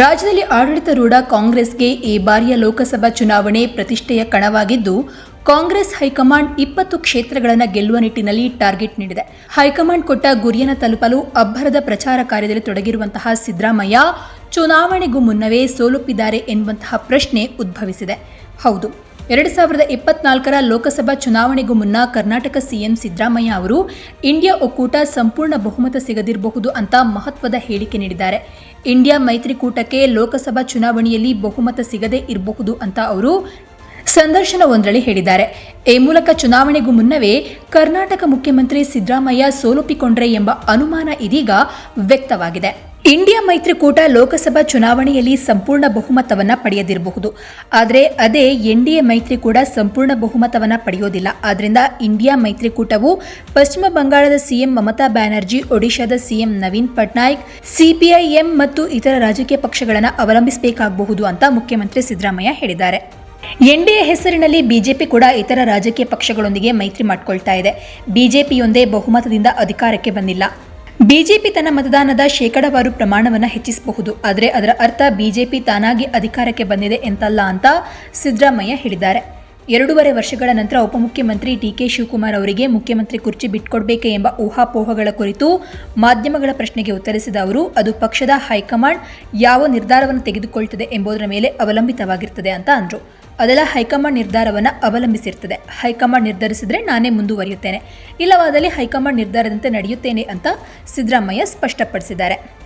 ರಾಜ್ಯದಲ್ಲಿ ಆಡಳಿತಾರೂಢ ಕಾಂಗ್ರೆಸ್ಗೆ ಈ ಬಾರಿಯ ಲೋಕಸಭಾ ಚುನಾವಣೆ ಪ್ರತಿಷ್ಠೆಯ ಕಣವಾಗಿದ್ದು, ಕಾಂಗ್ರೆಸ್ ಹೈಕಮಾಂಡ್ ಇಪ್ಪತ್ತು ಕ್ಷೇತ್ರಗಳನ್ನು ಗೆಲ್ಲುವ ನಿಟ್ಟಿನಲ್ಲಿ ಟಾರ್ಗೆಟ್ ನೀಡಿದೆ. ಹೈಕಮಾಂಡ್ ಕೊಟ್ಟ ಗುರಿಯನ್ನು ತಲುಪಲು ಅಬ್ಬರದ ಪ್ರಚಾರ ಕಾರ್ಯದಲ್ಲಿ ತೊಡಗಿರುವಂತಹ ಸಿದ್ದರಾಮಯ್ಯ ಚುನಾವಣೆಗೂ ಮುನ್ನವೇ ಸೋಲುಪ್ಪಿದ್ದಾರೆ ಎನ್ನುವಂತಹ ಪ್ರಶ್ನೆ ಉದ್ಭವಿಸಿದೆ. ಹೌದು, ಎರಡು ಸಾವಿರದ ಇಪ್ಪತ್ನಾಲ್ಕರ ಲೋಕಸಭಾ ಚುನಾವಣೆಗೂ ಮುನ್ನ ಕರ್ನಾಟಕ ಸಿಎಂ ಸಿದ್ದರಾಮಯ್ಯ ಅವರು, ಇಂಡಿಯಾ ಒಕ್ಕೂಟ ಸಂಪೂರ್ಣ ಬಹುಮತ ಸಿಗದಿರಬಹುದು ಅಂತ ಮಹತ್ವದ ಹೇಳಿಕೆ ನೀಡಿದ್ದಾರೆ. ಇಂಡಿಯಾ ಮೈತ್ರಿಕೂಟಕ್ಕೆ ಲೋಕಸಭಾ ಚುನಾವಣೆಯಲ್ಲಿ ಬಹುಮತ ಸಿಗದೇ ಇರಬಹುದು ಅಂತ ಅವರು ಸಂದರ್ಶನವೊಂದರಲ್ಲಿ ಹೇಳಿದ್ದಾರೆ. ಈ ಮೂಲಕ ಚುನಾವಣೆಗೂ ಮುನ್ನವೇ ಕರ್ನಾಟಕ ಮುಖ್ಯಮಂತ್ರಿ ಸಿದ್ದರಾಮಯ್ಯ ಸೋಲೊಪ್ಪಿಕೊಂಡ್ರೆ ಎಂಬ ಅನುಮಾನ ಇದೀಗ ವ್ಯಕ್ತವಾಗಿದೆ. ಇಂಡಿಯಾ ಮೈತ್ರಿಕೂಟ ಲೋಕಸಭಾ ಚುನಾವಣೆಯಲ್ಲಿ ಸಂಪೂರ್ಣ ಬಹುಮತವನ್ನ ಪಡೆಯದಿರಬಹುದು. ಆದರೆ ಅದೇ ಎನ್ಡಿಎ ಮೈತ್ರಿ ಕೂಡ ಸಂಪೂರ್ಣ ಬಹುಮತವನ್ನ ಪಡೆಯೋದಿಲ್ಲ. ಆದ್ದರಿಂದ ಇಂಡಿಯಾ ಮೈತ್ರಿಕೂಟವು ಪಶ್ಚಿಮ ಬಂಗಾಳದ ಸಿಎಂ ಮಮತಾ ಬ್ಯಾನರ್ಜಿ, ಒಡಿಶಾದ ಸಿಎಂ ನವೀನ್ ಪಟ್ನಾಯಕ್ ಸಿಪಿಐಎಂ ಮತ್ತು ಇತರ ರಾಜಕೀಯ ಪಕ್ಷಗಳನ್ನು ಅವಲಂಬಿಸಬೇಕಾಗಬಹುದು ಅಂತ ಮುಖ್ಯಮಂತ್ರಿ ಸಿದ್ದರಾಮಯ್ಯ ಹೇಳಿದ್ದಾರೆ. ಎನ್ಡಿಎ ಹೆಸರಿನಲ್ಲಿ ಬಿಜೆಪಿ ಕೂಡ ಇತರ ರಾಜಕೀಯ ಪಕ್ಷಗಳೊಂದಿಗೆ ಮೈತ್ರಿ ಮಾಡಿಕೊಳ್ತಾ ಇದೆ. ಬಿಜೆಪಿಯೊಂದೇ ಬಹುಮತದಿಂದ ಅಧಿಕಾರಕ್ಕೆ ಬಂದಿಲ್ಲ. ಬಿಜೆಪಿ ತನ್ನ ಮತದಾನದ ಶೇಕಡಾವಾರು ಪ್ರಮಾಣವನ್ನು ಹೆಚ್ಚಿಸಬಹುದು. ಆದರೆ ಅದರ ಅರ್ಥ ಬಿಜೆಪಿ ತಾನಾಗಿ ಅಧಿಕಾರಕ್ಕೆ ಬಂದಿದೆ ಎಂತಲ್ಲ ಅಂತ ಸಿದ್ದರಾಮಯ್ಯ ಹೇಳಿದ್ದಾರೆ. ಎರಡೂವರೆ ವರ್ಷಗಳ ನಂತರ ಉಪಮುಖ್ಯಮಂತ್ರಿ ಡಿಕೆ ಶಿವಕುಮಾರ್ ಅವರಿಗೆ ಮುಖ್ಯಮಂತ್ರಿ ಕುರ್ಚಿ ಬಿಟ್ಕೊಡ್ಬೇಕೆ ಎಂಬ ಊಹಾಪೋಹಗಳ ಕುರಿತು ಮಾಧ್ಯಮಗಳ ಪ್ರಶ್ನೆಗೆ ಉತ್ತರಿಸಿದ ಅವರು, ಅದು ಪಕ್ಷದ ಹೈಕಮಾಂಡ್ ಯಾವ ನಿರ್ಧಾರವನ್ನು ತೆಗೆದುಕೊಳ್ತದೆ ಎಂಬುದರ ಮೇಲೆ ಅವಲಂಬಿತವಾಗಿರ್ತದೆ ಅಂತ ಅಂದರು. ಅದೆಲ್ಲ ಹೈಕಮಾಂಡ್ ನಿರ್ಧಾರವನ್ನು ಅವಲಂಬಿಸಿರ್ತದೆ. ಹೈಕಮಾಂಡ್ ನಿರ್ಧರಿಸಿದ್ರೆ ನಾನೇ ಮುಂದುವರಿಯುತ್ತೇನೆ. ಇಲ್ಲವಾದಲ್ಲಿ ಹೈಕಮಾಂಡ್ ನಿರ್ಧಾರದಂತೆ ನಡೆಯುತ್ತೇನೆ ಅಂತ ಸಿದ್ದರಾಮಯ್ಯ ಸ್ಪಷ್ಟಪಡಿಸಿದ್ದಾರೆ.